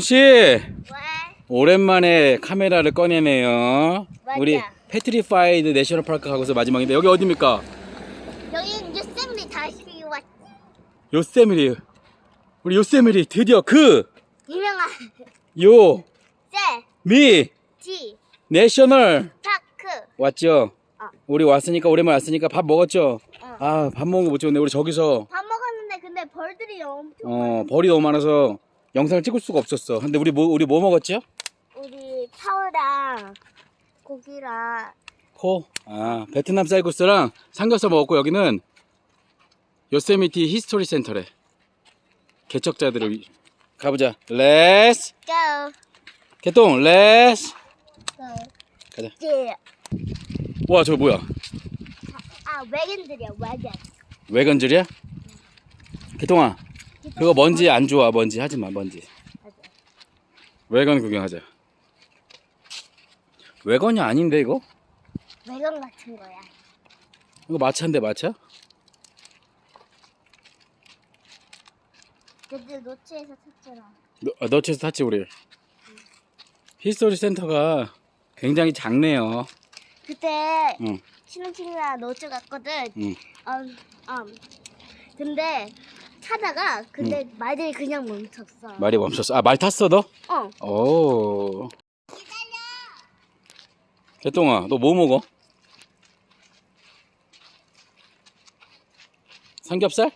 씨 왜? 오랜만에 카메라를 꺼내네요. 맞아. 우리 패트리파이드 내셔널 파크 가고서 마지막인데 여기 어디입니까? 여기는 유쌤이 다시 왔 요세미리. 우리 요세미리 드디어 그 유명한 요제미지 내셔널 파크 왔죠? 어. 우리 왔으니까 오랜만에 왔으니까 밥 먹었죠? 어. 아밥 먹은 거 못 찍었네. 우리 저기서 밥 먹었는데 근데 벌들이 엄청 어 벌이 너무 많아서 영상을 찍을 수가 없었어. 근데 우리 뭐 우리 뭐 먹었죠? 우리 파우랑 고기랑 포. 아 베트남 쌀국수랑 삼겹살 먹었고 여기는 요세미티 히스토리 센터래. 개척자들을 위- 가보자. 레스 고! 개똥 레스 고! 가자. 지! 와저 뭐야? 아 외견들이야 외견 외건줄이야? 개똥아 그거 먼지 안 좋아 먼지 하지 마 먼지. 외건 구경하자. 외건이 아닌데 이거? 외견 같은 거야 이거 마차인데 마차? 그때 노치에서 탔잖아 너, 아, 너치에서 탔지 우리. 히스토리 센터가 굉장히 작네요. 그때 응. 친한 친구랑 노치 갔거든 응. 음, 음. 근데 타다가 근데 말들이 그냥 멈췄어 말이 멈췄어. 아 말 탔어 너? 어 오. 개똥아, 너 뭐 먹어? 삼겹살?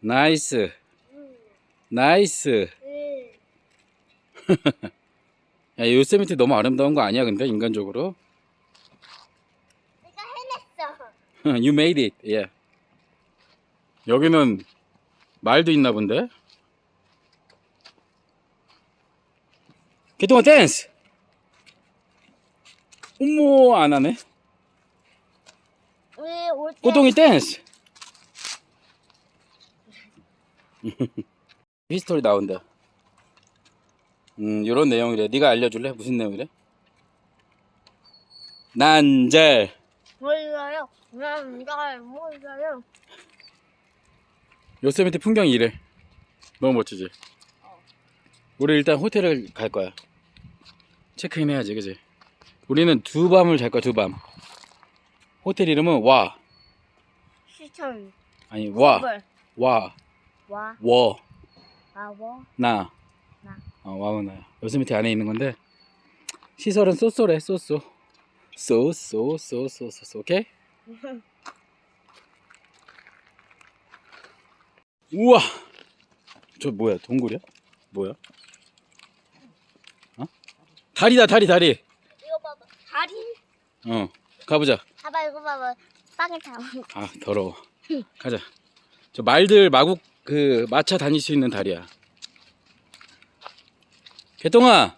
나이스. 나이스. 응. 야, 요세미티 너무 아름다운 거 아니야, 근데, 인간적으로? 내가 해냈어 you made it. Yeah. 여기는 말도 있나 본데? 개똥아 댄스! 어머, 안 하네. 꼬동이 댄스! 히스토리 나온다. 음, 요런 내용이래. 네가 알려줄래? 무슨 내용이래? 난잘 몰라요 난 잘 몰라요 요세미티 풍경이 이래. 너무 멋지지? 우리 일단 호텔을 갈 거야. 체크인 해야지, 그지? 우리는 두 밤을 잘 거야, 두 밤. 호텔 이름은 와. 시청 아니, 와. 뭘? 와. 와 워. 아워 나. 나. 어, 와우나야. 요세미티 안에 있는 건데, 시설은 쏘쏘래, 쏘쏘. 쏘쏘, 쏘쏘, 쏘쏘, 오케이? 우와! 저 뭐야, 동굴이야? 뭐야? 어? 다리다, 다리, 다리! 이거 봐봐 다리 어, 가보자. 봐봐 이거 봐봐 빵을 다 아, 더러워. 가자. 저 말들 마국, 그, 마차 다닐 수 있는 다리야. 개똥아!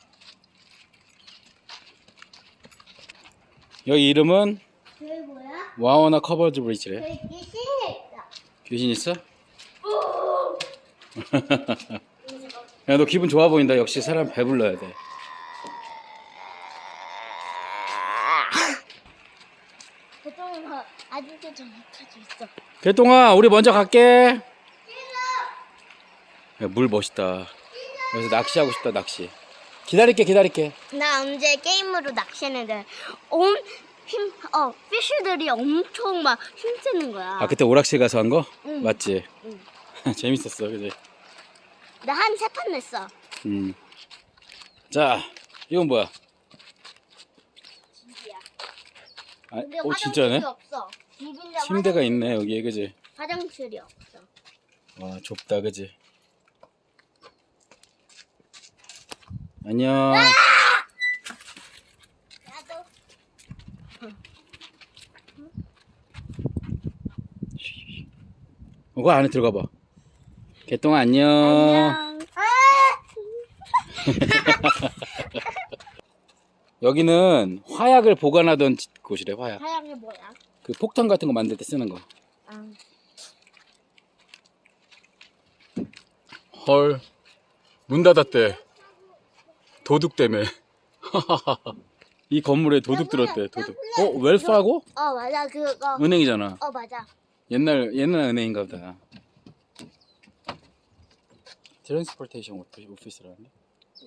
여기 이름은 그게 뭐야? 와워나 커버드 브리지래. 그게 신이 있어 귀신 있어? 야, 너 기분 좋아 보인다. 역시 사람 배불러야 돼. 보통 아직도 전까지 있어 개똥아, 우리 먼저 갈게. 야, 물 멋있다. 그래서 낚시하고 싶다, 낚시. 기다릴게, 기다릴게. 나 언제 게임으로 낚시했는데 온 힘, 어, 피쉬들이 엄청 막 힘쓰는 거야. 아, 그때 오락실 가서 한 거? 응. 맞지? 응. 재밌었어, 그지? 나 한 세 판 냈어. 음. 자, 이건 뭐야? 집이야. 아, 근데 오, 화장실이 진짜네? 없어. 집인데 침대가 있네, 여기에, 그지? 화장실이 없어. 와, 좁다, 그지? 안녕. 나도. 어, 그 안에 들어가 봐. 개똥아, 안녕. 안녕. 아! 여기는 화약을 보관하던 지- 곳이래, 화약. 게 뭐야? 그 폭탄 같은 거 만들 때 쓰는 거. 아, 헐. 문 닫았대. 도둑 때문에. 이 건물에 도둑 들었대, 도둑. 어, 웰파고? 어 맞아 그거. 은행이잖아. 어 맞아. 옛날 옛날 은행인가 보다. 트랜스포테이션 오피- 오피스라는데?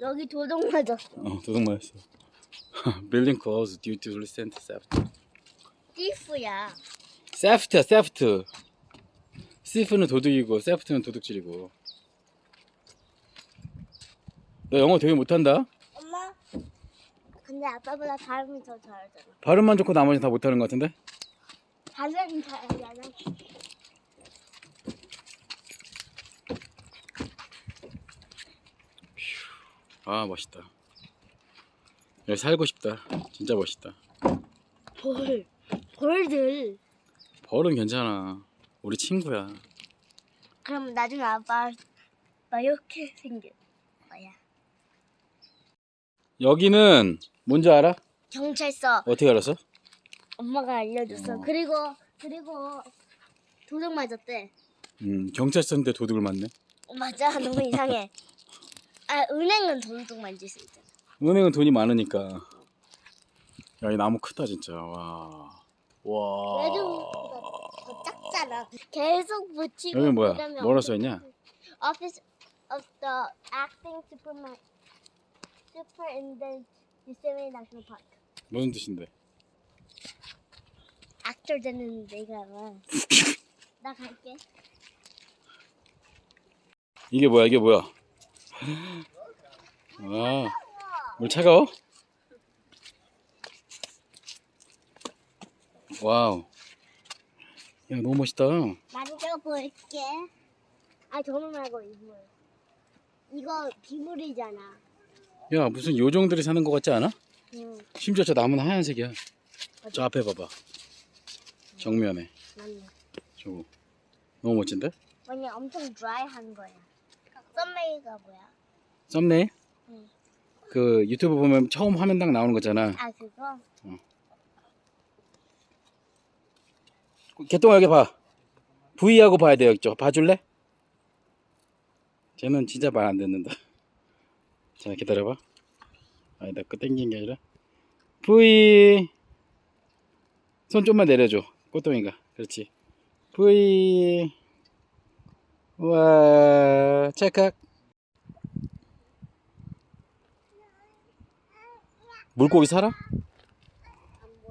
여기 도둑 맞았어. 어, 도둑 맞았어. Building closed due to recent theft. 띠프야. 세프트야, 세프트. 스티프는 도둑이고, 세프트는 도둑질이고. 너 영어 되게 못한다? 엄마. 근데 아빠보다 발음이 더 잘하잖아. 발음만 좋고 나머지는 다 못하는 것 같은데? 발음이 잘하잖아. 아, 멋있다. 여기 살고 싶다. 진짜 멋있다. 벌. 벌들. 벌은 괜찮아. 우리 친구야. 그럼 나중에 아빠 막 이렇게 거야. 여기는 뭔지 알아? 경찰서 어떻게 알았어? 엄마가 알려줬어. 어. 그리고 그리고 도둑 맞았대. 음, 경찰서인데 도둑을 맞네. 어, 맞아 너무 이상해. 아 은행은 도둑 만질 수 있잖아. 은행은 돈이 많으니까. 야, 이 나무 크다, 진짜. 와. 와. 더 작잖아. 계속 붙이고. 여기 뭐야? 뭐라 써 있냐? Office of the Acting Superman Superintendent Yosemite National Park. 무슨 뜻인데? 액터 되는 내가 와. 나 갈게. 이게 뭐야, 이게 뭐야? 와. 물 차가워? 와우. 야, 너무 멋있다. 만져볼게. 아 저는 말고 이물. 이거 비물이잖아. 야, 무슨 요정들이 사는 것 같지 않아? 응, 심지어 저 나무는 하얀색이야. 저 앞에 봐봐. 정면에. 맞네. 저거. 너무 멋진데? 왜냐 엄청 드라이한 거야. 썸메이가 뭐야? 썸네일? 응. 그 유튜브 보면 처음 화면 딱 나오는 거잖아. 아 그거? 개똥아 여기 봐. V하고 봐야 돼요. 저 봐줄래? 쟤는 진짜 말 안 듣는다. 자 기다려봐. 아니다 그 땡긴 게 아니라 V 손 좀만 내려줘. 꽃동이가 그렇지. V 와 찰칵 물고기 살아?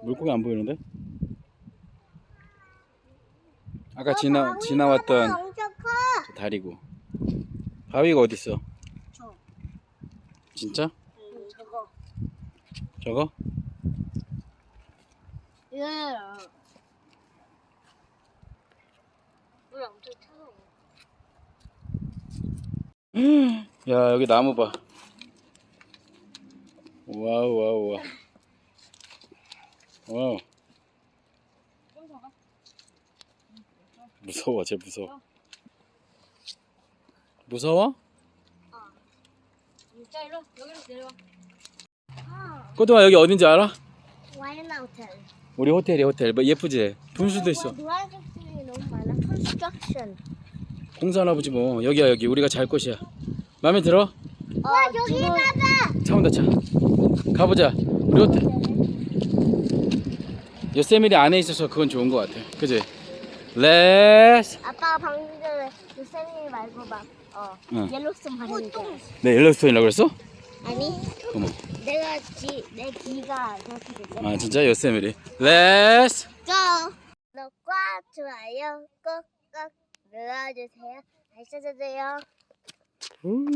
물고기 안 보이는데? 아까 지나 지나왔던 다리고 바위가 어디 있어? 저. 진짜? 응, 저거. 저거? 예. 물 엄청 차가워. 야 여기 나무 봐. 와우 와우 와우. 와우. 무서워 쟤 무서워. 무서워? 여기로 내려와. 아, 꼬동아 여기 어딘지 알아? 와이나 호텔. 우리 호텔이 호텔 뭐 예쁘지? 분수도 있어. 노란색 쓰는 게 너무 많아. 컨스트럭션. 공사하나 보지 뭐 여기야 여기 우리가 잘 곳이야. 마음에 들어? 와 저기 봐봐. 차 온다 차. 가보자. 우리 호텔. 요세미리 안에 있어서 그건 좋은 것 같아. 그지? 레스. 아빠가 방금 전에 요세미 말고 막 어. 응. 옐로스톤 말하는 거. 네 일러스톤이라고 그랬어? 아니 어머. 내가 지, 내 귀가 그렇게 됐어. 아 진짜 요세미리. 레스. 고! 구독과 좋아요 꼭꼭 눌러주세요. 잘 찾아주세요. 우.